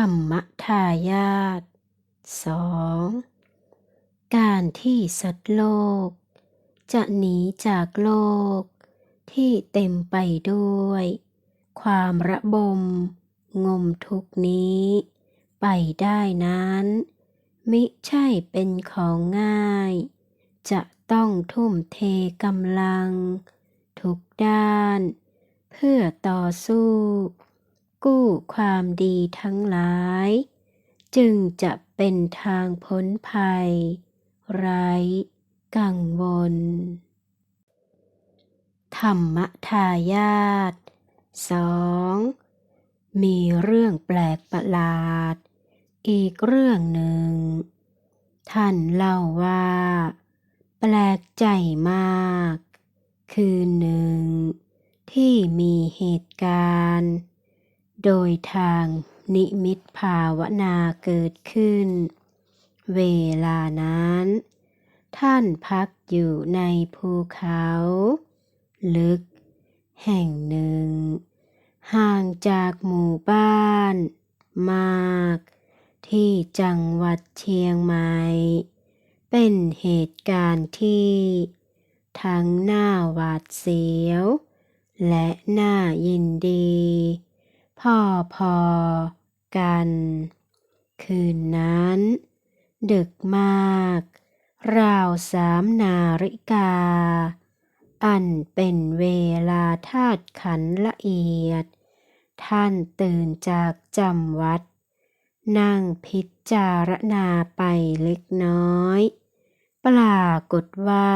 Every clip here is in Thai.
ธรรมทายาทสองการที่สัตว์โลก จะหนีจากโลก ที่เต็มไปด้วย ความระบม งมทุกนี้ ไปได้นั้น มิใช่เป็นของง่าย จะต้องทุ่มเทกำลัง ทุกด้าน เพื่อต่อสู้ กู้ความดีทั้งหลาย จึงจะเป็นทางพ้นภัย ไร้กังวล ธรรมทายาทสองมีเรื่องแปลกประหลาด อีกเรื่องหนึ่ง ท่านเล่าว่า แปลกใจมาก คือหนึ่ง ที่มีเหตุการณ์ โดยทางนิมิตภาวนาเกิดขึ้น เวลานั้น ท่านพักอยู่ในภูเขา ลึก แห่งหนึ่ง ห่างจากหมู่บ้าน มาก ที่จังหวัดเชียงใหม่ เป็นเหตุการณ์ที่ ทั้งหน้าหวาดเสียว และน่ายินดี พ่อพอกัน คืนนั้น ดึกมาก ราวสามนาฬิกา อันเป็นเวลาธาตุขันละเอียด ท่านตื่นจากจำวัด นั่งพิจารณาไปเล็กน้อย ปรากฏว่า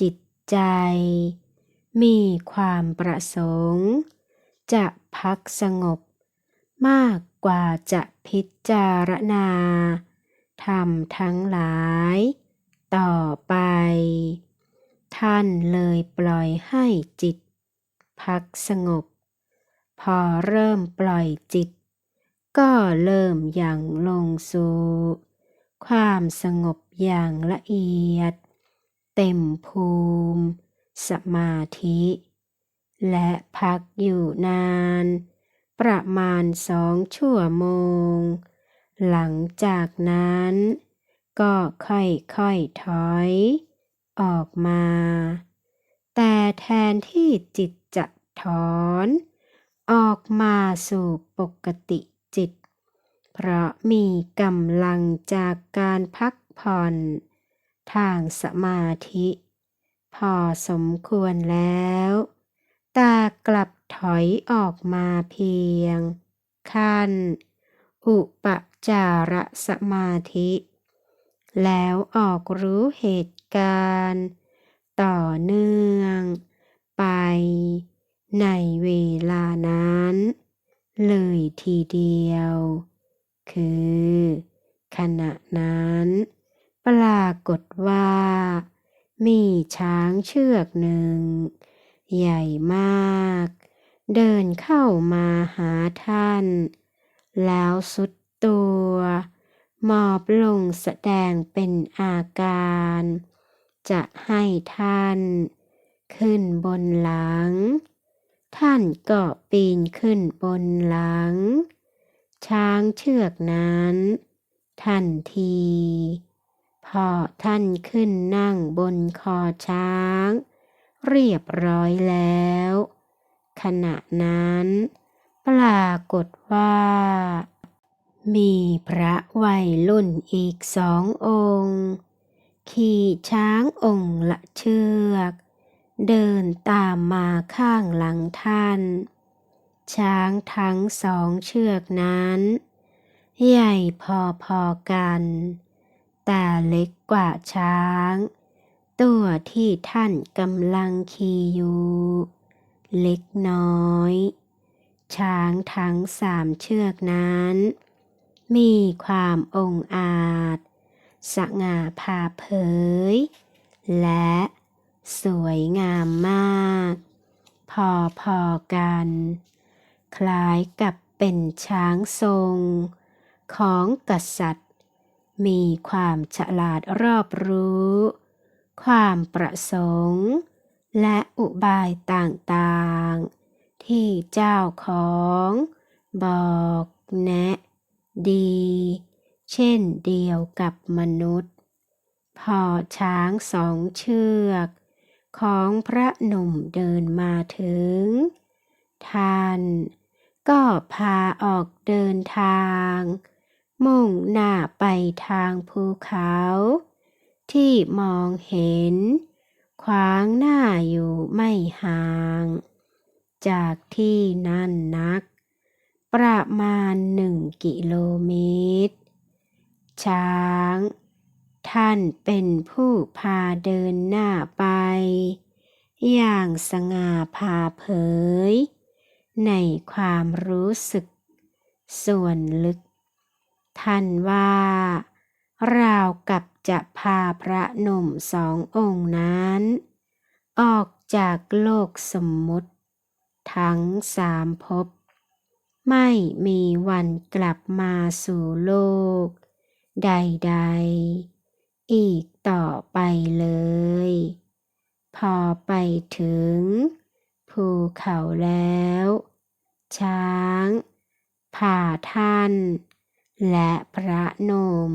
จิตใจ มีความประสงค์ จะ พักสงบ มากกว่าจะพิจารณาธรรมทั้งหลาย ต่อไป ท่านเลยปล่อยให้จิต พักสงบ พอเริ่มปล่อยจิต ก็เริ่มหยั่งลงสู่ความสงบอย่างละเอียด เต็มภูมิ สมาธิ และพักอยู่นาน ประมาณสองชั่วโมง หลังจากนั้น ก็ค่อยๆถอย ออกมา แต่แทนที่จิตจะถอน ออกมาสู่ปกติจิต เพราะมีกำลังจากการพักผ่อน ทางสมาธิ พอสมควรแล้ว ตากลับถอยออกมาเพียง ขั้น อุปจารสมาธิ แล้วออกรู้เหตุการณ์ ต่อเนื่อง ไป ในเวลานั้น เลยทีเดียว คือ ขณะนั้น ปรากฏว่า มีช้างเชือกหนึ่ง ใหญ่มาก เดินเข้ามาหาท่าน แล้วสุดตัวหมอบลงแสดงเป็นอาการ จะให้ท่าน ขึ้นบนหลัง ท่านก็ปีนขึ้นบนหลัง ช้างเชือกนั้นทันที พอท่านขึ้นนั่งบนคอช้าง เรียบร้อยแล้ว ขณะนั้น ปรากฏว่า มีพระวัยรุ่นอีกสององค์ ขี่ช้างองค์ละเชือก เดินตามมาข้างหลังท่าน ช้างทั้งสองเชือกนั้น ใหญ่พอๆกัน แต่เล็กกว่าช้าง ตัวที่ท่านกำลังขี่อยู่ เล็กน้อย ช้างทั้งสามเชือกนั้น มีความองอาจ สง่าผ่าเผย และสวยงามมาก พอๆกัน คล้ายกับเป็นช้างทรง ของกษัตริย์ มีความฉลาดรอบรู้ ความประสงค์ และอุบายต่างๆ ที่เจ้าของ บอกแนะ ดี เช่นเดียวกับมนุษย์ พอช้างสองเชือก ของพระหนุ่มเดินมาถึง ท่านก็พาออกเดินทาง มุ่งหน้าไปทางภูเขา ที่มองเห็น ขวางหน้าอยู่ไม่ห่าง จากที่นั่นนัก ประมาณหนึ่งกิโลเมตร ช้าง ท่านเป็นผู้พาเดินหน้าไป อย่างสง่าผ่าเผย ในความรู้สึก ส่วนลึก ท่านว่า ราวกับจะพาพระหนุ่มสององค์นั้น ออกจากโลกสมมุติ ทั้งสามภพไม่มีวันกลับมาสู่โลก ใดๆ อีกต่อไปเลย พอไปถึง ภูเขาแล้ว ช้างพาท่าน และพระนุ่ม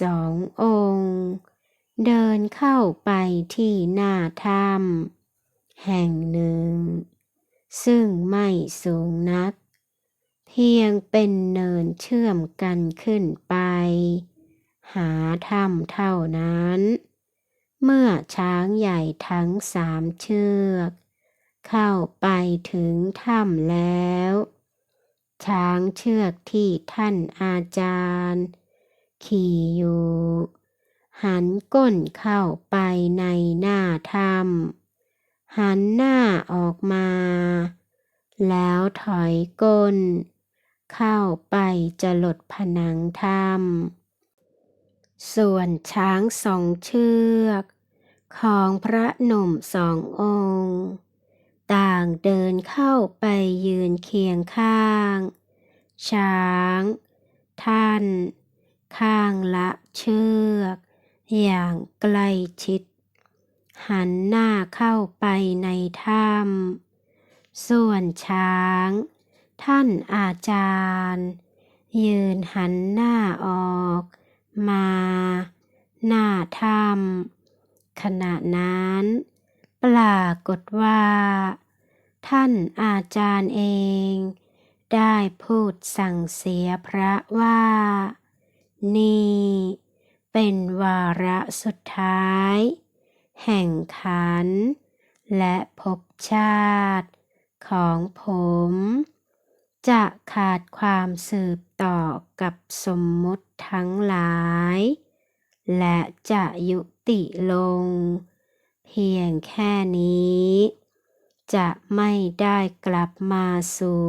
สององค์ เดินเข้าไปที่หน้าถ้ำแห่งหนึ่ง ซึ่งไม่สูงนัก เพียงเป็นเนินเชื่อมกันขึ้นไป หาถ้ำเท่านั้น เมื่อช้างใหญ่ทั้งสามเชือก เข้าไปถึงถ้ำแล้ว ช้างเชือกที่ท่านอาจารย์ ขี่อยู่ หันก้นเข้าไปในหน้าถ้ำหันหน้าออกมา แล้วถอยก้น เข้าไปจะหลดผนังถ้ำส่วนช้างสองเชือก ของพระหนุ่มสององค์ ต่างเดินเข้าไปยืนเคียงข้าง ช้าง ท่าน ข้างละเชือก อย่างใกล้ชิด หันหน้าเข้าไปในถ้ำส่วนช้าง ท่านอาจารย์ ยืนหันหน้าออก มา หน้าถ้ำขณะนั้น ปรากฏว่า ท่านอาจารย์เองได้พูดสั่งเสียพระว่า นี่เป็นวาระสุดท้าย แห่งขัน และภพชาติของผม จะขาดความสืบต่อกับสมมุติทั้งหลาย และจะยุติลง เพียงแค่นี้ จะไม่ได้กลับมาสู่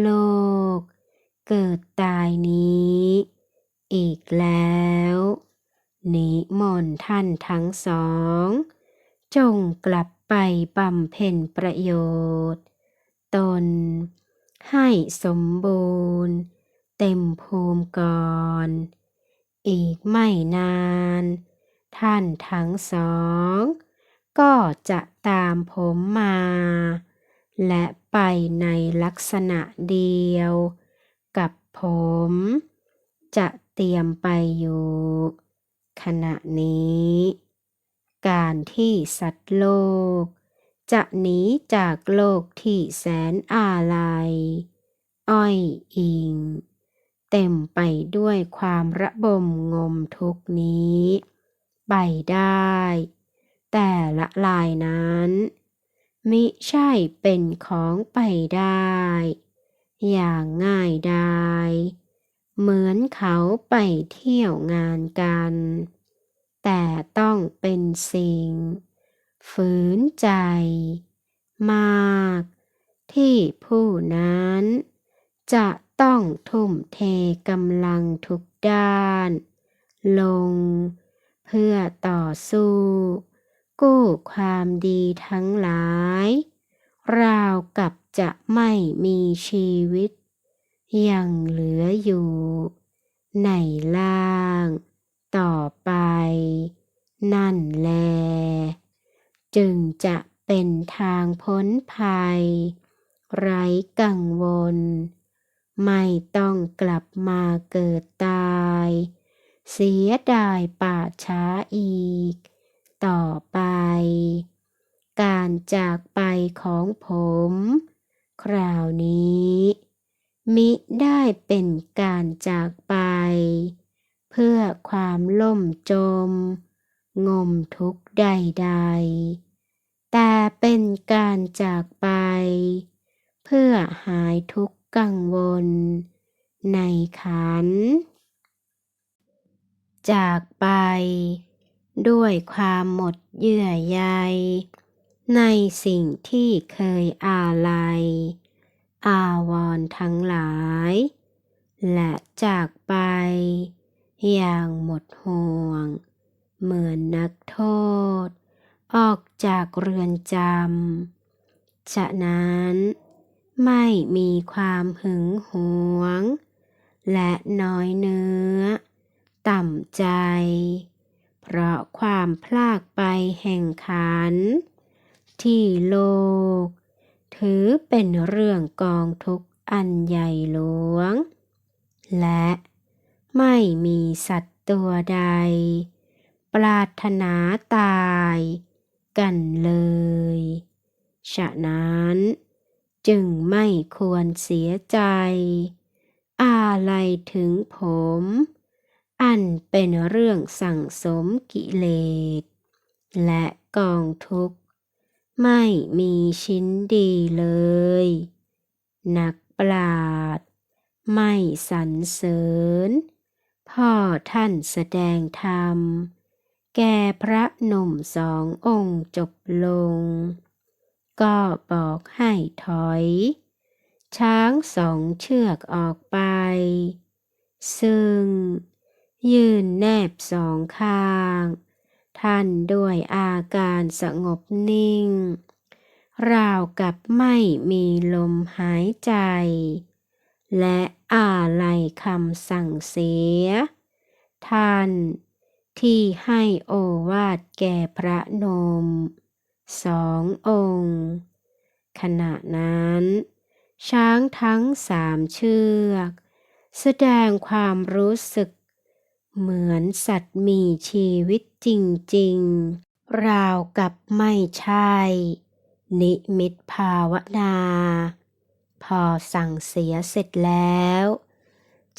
โลก เกิดตายนี้ อีกแล้ว นิมนต์ท่านทั้งสอง จงกลับไปบำเพ็ญประโยชน์ ตน ให้สมบูรณ์ เต็มภูมิก่อน อีกไม่นาน ท่านทั้งสอง ก็จะตามผมมา และไปในลักษณะเดียวกับผม จะ ตรียมไปอยู่ ขณะนี้ การที่สัตว์โลก จะหนีจากโลกที่แสนอาลัย อ้อยอิง เต็มไปด้วยความระบมงมทุกนี้ ไปได้ แต่ละลายนั้น มิใช่เป็นของไปได้ อย่างง่ายดาย เหมือนเขาไปเที่ยวงานกัน แต่ต้องเป็นสิ่ง ฝืนใจ มาก ที่ผู้นั้น จะต้องทุ่มเทกำลังทุกด้าน ลง เพื่อต่อสู้ กู้ความดีทั้งหลาย ราวกับจะไม่มีชีวิต ยังเหลืออยู่ ในล่าง ต่อไป นั่นแล จึงจะเป็นทางพ้นภัย ไร้กังวล ไม่ต้องกลับมาเกิดตาย เสียดายป่าช้าอีก ต่อไป การจากไปของผม คราวนี้ มิได้เป็นการจากไป เพื่อความล่มจม งมทุกข์ใดๆ แต่เป็นการจากไป เพื่อหายทุกข์กังวล ในขัน จากไป ด้วยความหมดเยื่อใย ในสิ่งที่เคยอาลัย อาวรทั้งหลาย และจากไป อย่างหมดห่วง เหมือนนักโทษ ออกจากเรือนจำ ฉะนั้นไม่มีความหึงหวง และน้อยเนื้อ ต่ำใจ เพราะความพลากไปแห่งขัน ที่โลก ถือเป็นเรื่องกองทุกข์อันใหญ่หลวง และไม่มีสัตว์ตัวใด ปรารถนาตายกันเลย ฉะนั้นจึงไม่ควรเสียใจอะไรถึงผม อันเป็นเรื่องสั่งสมกิเลส และกองทุกข์ ไม่มีชิ้นดีเลย นักปราชญ์ไม่สรรเสริญ พ่อท่านแสดงธรรม แก่พระหนุ่มสององค์จบลง ก็บอกให้ถอย ช้างสองเชือกออกไป ซึ่ง ยืนแนบสองข้าง ท่านด้วยอาการสงบนิ่ง ราวกับไม่มีลมหายใจ และอาลัยคำสั่งเสีย ท่านที่ให้โอวาทแก่พระนมสององค์ ขณะนั้น ช้างทั้งสามเชือก แสดงความรู้สึก เหมือนสัตว์มีชีวิตจริงๆ ราวกับไม่ใช่ นิมิตภาวนา พอสั่งเสียเสร็จแล้ว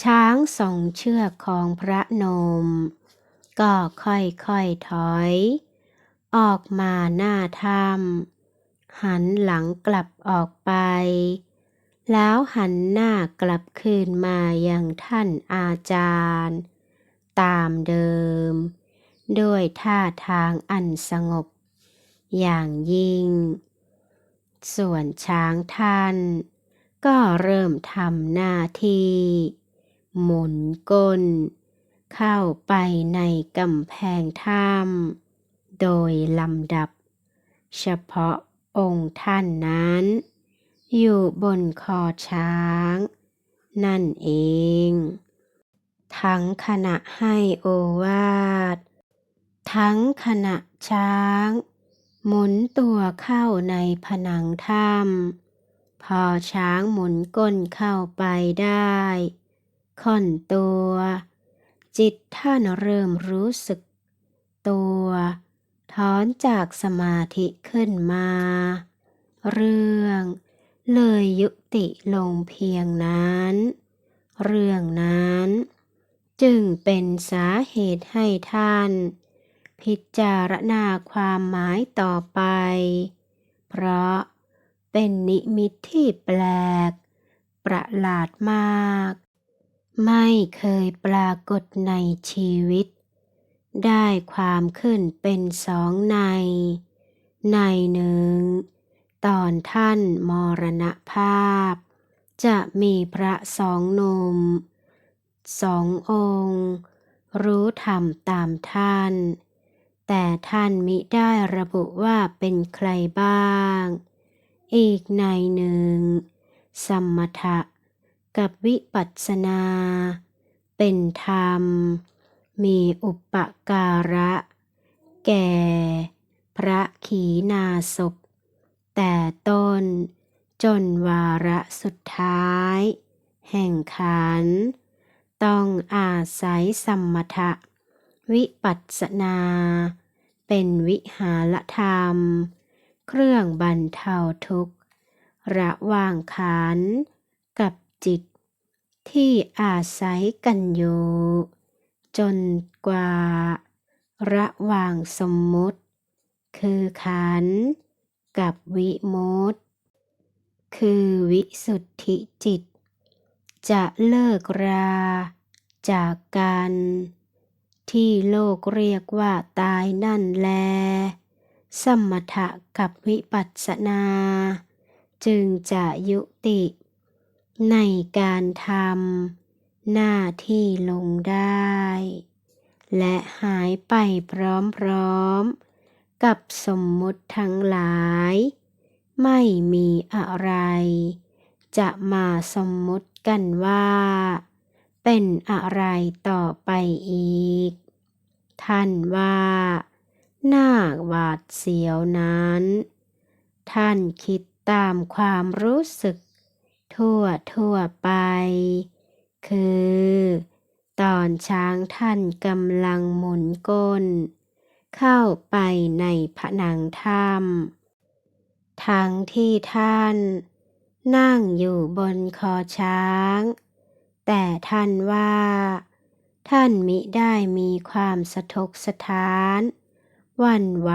ช้างสองเชือกของพระนม ก็ค่อยๆถอย ออกมาหน้าถ้ำหันหลังกลับออกไป แล้วหันหน้ากลับคืนมาอยังท่านอาจารย์ ตามเดิม ด้วยท่าทางอันสงบ อย่างยิ่ง ส่วนช้างท่าน ก็เริ่มทำหน้าที่ หมุนก้น เข้าไปในกำแพงถ้ำโดยลำดับ เฉพาะองค์ท่านนั้น อยู่บนคอช้าง นั่นเอง ทั้งขณะให้โอวาท ทั้งขณะช้าง หมุนตัวเข้าในผนังถ้ำพอช้างหมุนก้นเข้าไปได้ค่อนตัว จิตท่านเริ่มรู้สึก ตัวถอนจากสมาธิขึ้นมา เรื่องเลยยุติลงเพียงนั้น เรื่องนั้น จึงเป็นสาเหตุให้ท่าน พิจารณาความหมายต่อไป เพราะเป็นนิมิตที่แปลก ประหลาดมาก ไม่เคยปรากฏในชีวิต ได้ความขึ้นเป็นสองใน ในหนึ่ง ตอนท่านมรณภาพ จะมีพระสองหนุ่ม สององค์ รู้ธรรมตามท่าน แต่ท่านมิได้ระบุว่าเป็นใครบ้าง อีกในหนึ่ง สมถะ กับวิปัสสนา เป็นธรรม มีอุปการะ แก่ พระขีณาสพแต่ต้นจนวาระสุดท้าย แห่งขันธ์ ต้องอาศัยสมถะ วิปัสนา เป็นวิหารธรรม เครื่องบรรเทาทุกข์ ระว่างขันธ์กับจิต ที่อาศัยกันอยู่จนกว่า ระหว่างสมมุติ คือขันธ์กับวิมุตติคือวิสุทธิจิต จะเลิกรา จากกัน ที่โลกเรียกว่าตายนั่นแล สมถะกับวิปัสสนา จึงจะยุติ ในการทำหน้าที่ลงได้ และหายไปพร้อมๆ กับสมมุติทั้งหลาย ไม่มีอะไรจะมาสมมุติ กันว่า เป็นอะไรต่อไปอีก ท่านว่าน่าหวาดเสียวนั้น ท่านคิดตามความรู้สึก ทั่วทั่วไป คือ ตอนช้างท่านกำลังหมุนก้น เข้าไปในผนังถ้ำทั้งที่ท่าน นั่งอยู่บนคอช้าง แต่ท่านว่า ท่านมิได้มีความสะทกสะท้านวันไหว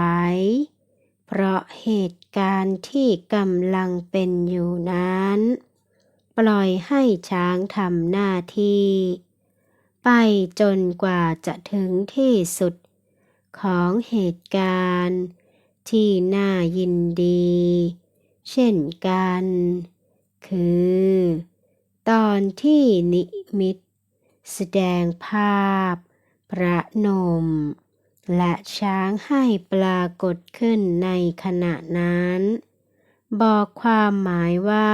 เพราะเหตุการณ์ที่กำลังเป็นอยู่นั้น ปล่อยให้ช้างทำหน้าที่ ไปจนกว่าจะถึงที่สุดของเหตุการณ์ที่น่ายินดี เช่นกัน คือ ตอนที่นิมิต แสดงภาพ พระนม และช้างให้ปรากฏขึ้นในขณะนั้น บอกความหมายว่า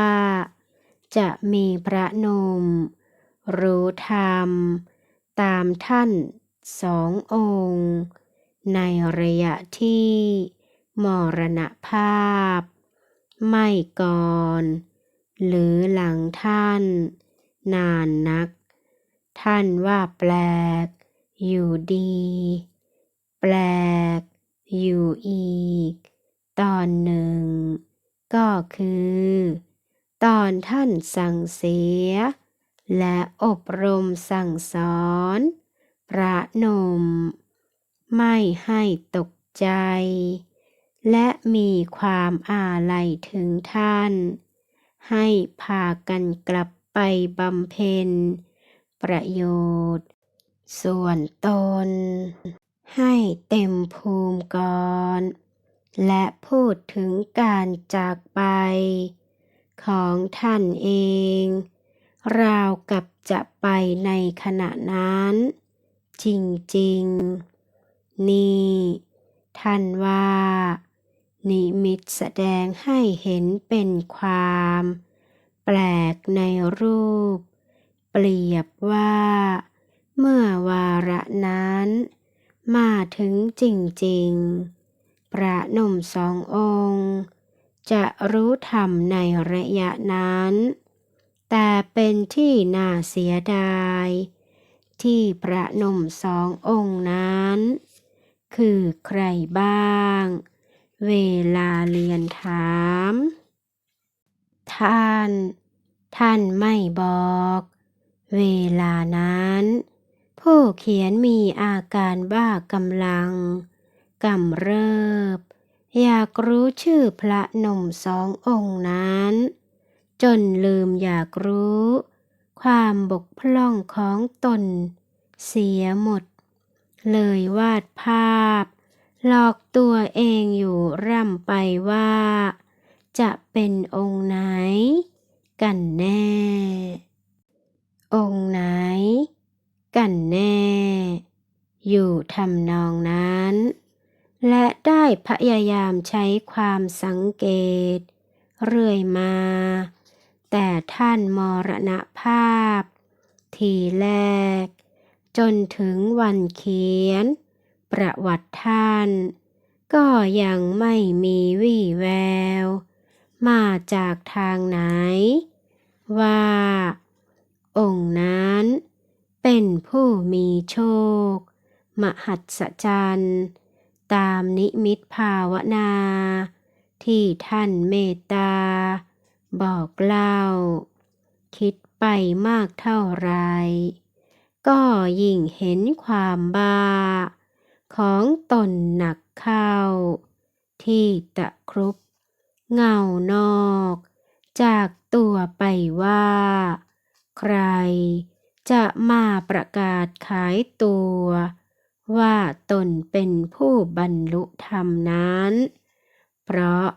จะมีพระนม รู้ธรรม ตามท่านสององค์ ในระยะที่ มรณภาพ ไม่ก่อน หรือหลังท่าน นานนัก ท่านว่าแปลก อยู่ดี แปลก อยู่อีก ตอนหนึ่ง ก็คือ ตอนท่านสั่งเสีย และอบรมสั่งสอน พระนม ไม่ให้ตกใจ และมีความอาลัยถึงท่าน ให้พากันกลับไปบำเพ็ญ ประโยชน์ ส่วนตน ให้เต็มภูมิก่อน และพูดถึงการจากไป ของท่านเอง ราวกับจะไปในขณะนั้น จริง ๆ นี่ ท่านว่า นิมิตแสดงให้เห็นเป็นความ แปลกในรูป เปรียบว่า เมื่อวาระนั้น มาถึงจริงๆ พระนมสององค์ จะรู้ธรรมในระยะนั้น แต่เป็นที่น่าเสียดาย ที่พระนมสององค์นั้น คือใครบ้าง เวลาเรียนถาม ท่าน ท่านไม่บอก เวลานั้น ผู้เขียนมีอาการบ้ากำลังกำเริบ อยากรู้ชื่อพระนมสององค์นั้น จนลืมอยากรู้ ความบกพร่องของตน เสียหมด เลยวาดภาพ หลอกตัวเองอยู่ร่ำไปว่า จะเป็นองค์ไหน กันแน่ องค์ไหน กันแน่ อยู่ทำนองนั้น และได้พยายามใช้ความสังเกต เรื่อยมา แต่ท่านมรณภาพ ทีแรก จนถึงวันเขียน ประวัติท่าน ก็ยังไม่มีวี่แวว มาจากทางไหน ว่า องค์นั้นเป็นผู้มีโชค มหัศจรรย์ตามนิมิตภาวนา ที่ท่านเมตตา บอกเล่า คิดไปมากเท่าไร ก็ยิ่งเห็นความบ้า ของตนหนักเข้า ที่ตะครุบเงานอก จากตัวไปว่า ใครจะมาประกาศขายตัว ว่าตนเป็นผู้บรรลุธรรมนั้น เพราะ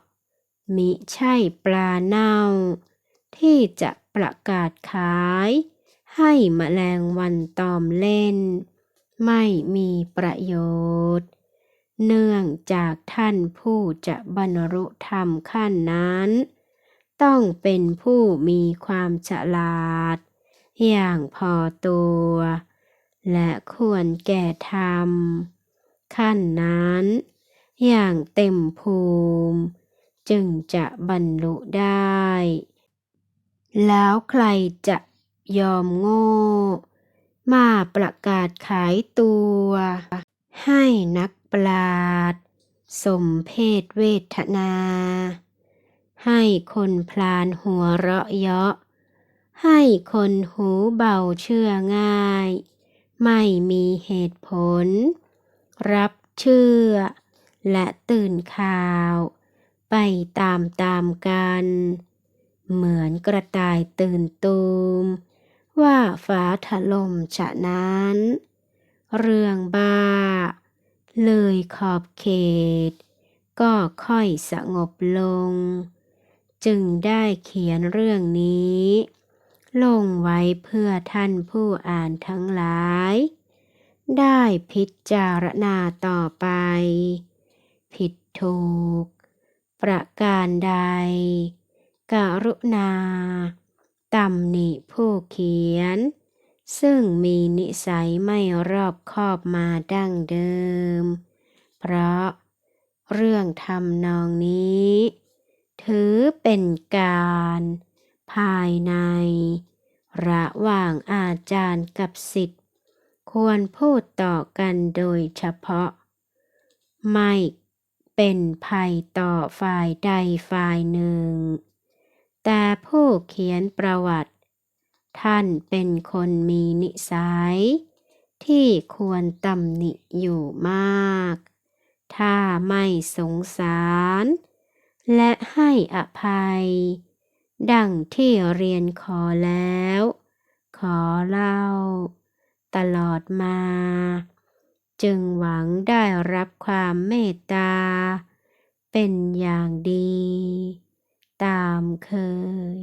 มิใช่ปลาเน่า ที่จะประกาศขาย ให้แมลงวันตอมเล่น ไม่มีประโยชน์ เนื่องจากท่านผู้จะบรรลุธรรมขั้นนั้น ต้องเป็นผู้มีความฉลาด อย่างพอตัว และควรแก่ธรรม ขั้นนั้น อย่างเต็มภูมิจึงจะบรรลุได้ แล้วใครจะยอมโง่ มาประกาศขายตัว ให้นักปราดสมเพศเวทนา ให้คนพลานหัวเราะเยาะ ให้คนหูเบาเชื่อง่าย ไม่มีเหตุผล รับเชื่อ และตื่นข่าว ไปตามตามกัน เหมือนกระต่ายตื่นตูม ว่าฟ้าถล่มฉะนั้น เรื่องบ้า เลยขอบเขต ก็ค่อยสงบลง จึงได้เขียนเรื่องนี้ ลงไว้เพื่อท่านผู้อ่านทั้งหลาย ได้พิจารณาต่อไป ผิดถูก ประการใด กรุณา ตำหนิผู้เขียน ซึ่งมีนิสัยไม่รอบคอบมาดั้งเดิม เพราะเรื่องทำนองนี้ ถือเป็นการ ภายใน ระหว่างอาจารย์กับศิษย์ควรพูดต่อกันโดยเฉพาะ ไม่เป็นภัยต่อฝ่ายใดฝ่ายหนึ่ง แต่ผู้เขียนประวัติ ท่านเป็นคนมีนิสัย ที่ควรตำหนิอยู่มาก ถ้าไม่สงสาร และให้อภัย ดังที่เรียนขอแล้ว ขอเล่า ตลอดมา จึงหวังได้รับความเมตตา เป็นอย่างดี ตามเคย